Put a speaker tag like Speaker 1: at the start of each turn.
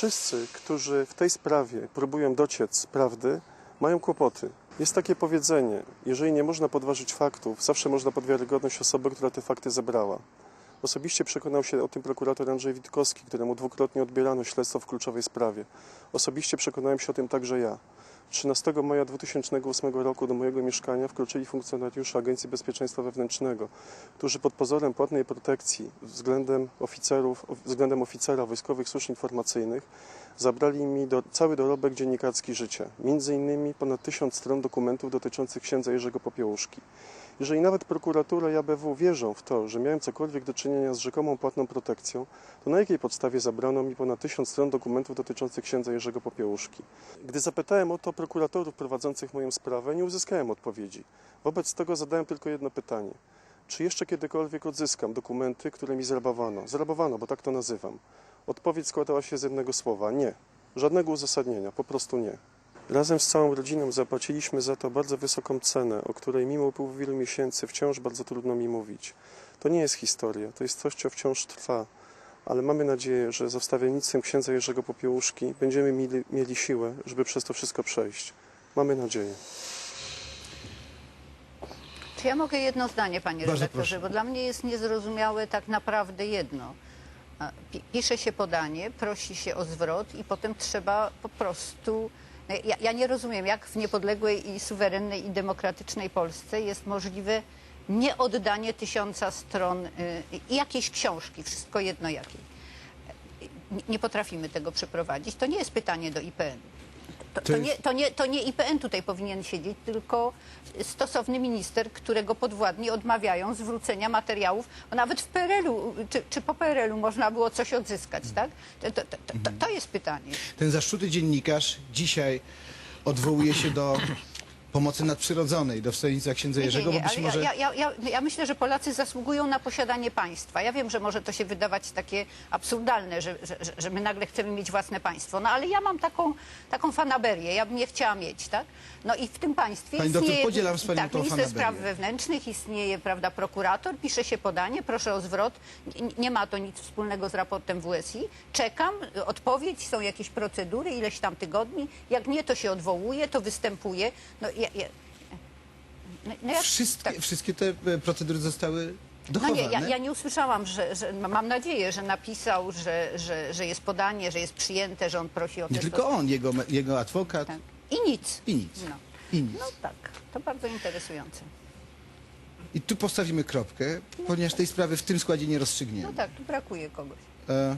Speaker 1: Wszyscy, którzy w tej sprawie próbują dociec prawdy, mają kłopoty. Jest takie powiedzenie: jeżeli nie można podważyć faktów, zawsze można pod wiarygodność osoby, która te fakty zebrała. Osobiście przekonał się o tym prokurator Andrzej Witkowski, któremu dwukrotnie odbierano śledztwo w kluczowej sprawie. Osobiście przekonałem się o tym także ja. 13 maja 2008 roku do mojego mieszkania wkroczyli funkcjonariusze Agencji Bezpieczeństwa Wewnętrznego, którzy pod pozorem płatnej protekcji względem oficerów, względem oficera wojskowych służb informacyjnych zabrali mi do, cały dorobek dziennikarski życia, między innymi ponad tysiąc stron dokumentów dotyczących księdza Jerzego Popiełuszki. Jeżeli nawet prokuratura i ABW wierzą w to, że miałem cokolwiek do czynienia z rzekomą płatną protekcją, to na jakiej podstawie zabrano mi ponad tysiąc stron dokumentów dotyczących księdza Jerzego Popiełuszki? Gdy zapytałem o to prokuratorów prowadzących moją sprawę, nie uzyskałem odpowiedzi. Wobec tego zadałem tylko jedno pytanie. Czy jeszcze kiedykolwiek odzyskam dokumenty, które mi zrabowano? Zrabowano, bo tak to nazywam. Odpowiedź składała się z jednego słowa: nie. Żadnego uzasadnienia, po prostu nie. Razem z całą rodziną zapłaciliśmy za to bardzo wysoką cenę, o której mimo upływu wielu miesięcy wciąż bardzo trudno mi mówić. To nie jest historia, to jest coś, co wciąż trwa, ale mamy nadzieję, że za wstawiennictwem księdza Jerzego Popiełuszki będziemy mieli, mieli siłę, żeby przez to wszystko przejść. Mamy nadzieję.
Speaker 2: Czy ja mogę jedno zdanie, panie
Speaker 3: Bardzo
Speaker 2: redaktorze,
Speaker 3: proszę.
Speaker 2: bo dla mnie jest niezrozumiałe tak naprawdę jedno. Pisze się podanie, prosi się o zwrot i potem trzeba po prostu... no, Ja, ja nie rozumiem, jak w niepodległej i suwerennej i demokratycznej Polsce jest możliwe nieoddanie tysiąca stron y, i jakiejś książki, wszystko jedno jakiej. Nie potrafimy tego przeprowadzić. To nie jest pytanie do IPN. To,
Speaker 3: To
Speaker 2: nie, to, nie, to nie IPN tutaj powinien siedzieć, tylko stosowny minister, którego podwładni odmawiają zwrócenia materiałów. Bo Nawet w PRL-u, czy, czy po PRL-u można było coś odzyskać, tak? To, to, to, to, to jest pytanie.
Speaker 3: Ten zaszczuty dziennikarz dzisiaj odwołuje się do pomocy nadprzyrodzonej, do wstawiennictwa księdza
Speaker 2: Nie, nie,
Speaker 3: Jerzego,
Speaker 2: nie,
Speaker 3: bo być
Speaker 2: ale
Speaker 3: może...
Speaker 2: ja, ja, ja, ja myślę, że Polacy zasługują na posiadanie państwa. Ja wiem, że może to się wydawać takie absurdalne, że, że, że- my nagle chcemy mieć własne państwo, no ale ja mam taką, taką fanaberię, ja bym je chciała mieć, tak? No i w tym państwie
Speaker 3: Pani doktor,
Speaker 2: istnieje...
Speaker 3: podzielam z panią
Speaker 2: tak,
Speaker 3: tą
Speaker 2: minister
Speaker 3: fanaberię.
Speaker 2: spraw wewnętrznych, istnieje, prawda, prokurator, pisze się podanie, proszę o zwrot, nie, nie ma to nic wspólnego z raportem WSI, czekam, odpowiedź, są jakieś procedury, ileś tam tygodni, jak nie, to się odwołuje, to występuje, no ja... ja no, no jak-
Speaker 3: Wszystkie,
Speaker 2: tak.
Speaker 3: wszystkie te e, procedury zostały
Speaker 2: No
Speaker 3: dochowane.
Speaker 2: nie, ja, ja nie usłyszałam, że, że mam nadzieję, że napisał, że, że, że jest podanie, że jest przyjęte, że on prosi o
Speaker 3: Nie tylko on, jego, jego adwokat
Speaker 2: Tak. I nic.
Speaker 3: i nic.
Speaker 2: No.
Speaker 3: I nic.
Speaker 2: no tak, to bardzo interesujące.
Speaker 3: I tu postawimy kropkę, ponieważ tej sprawy w tym składzie nie rozstrzygniemy.
Speaker 2: No tak, tu brakuje kogoś.
Speaker 3: E,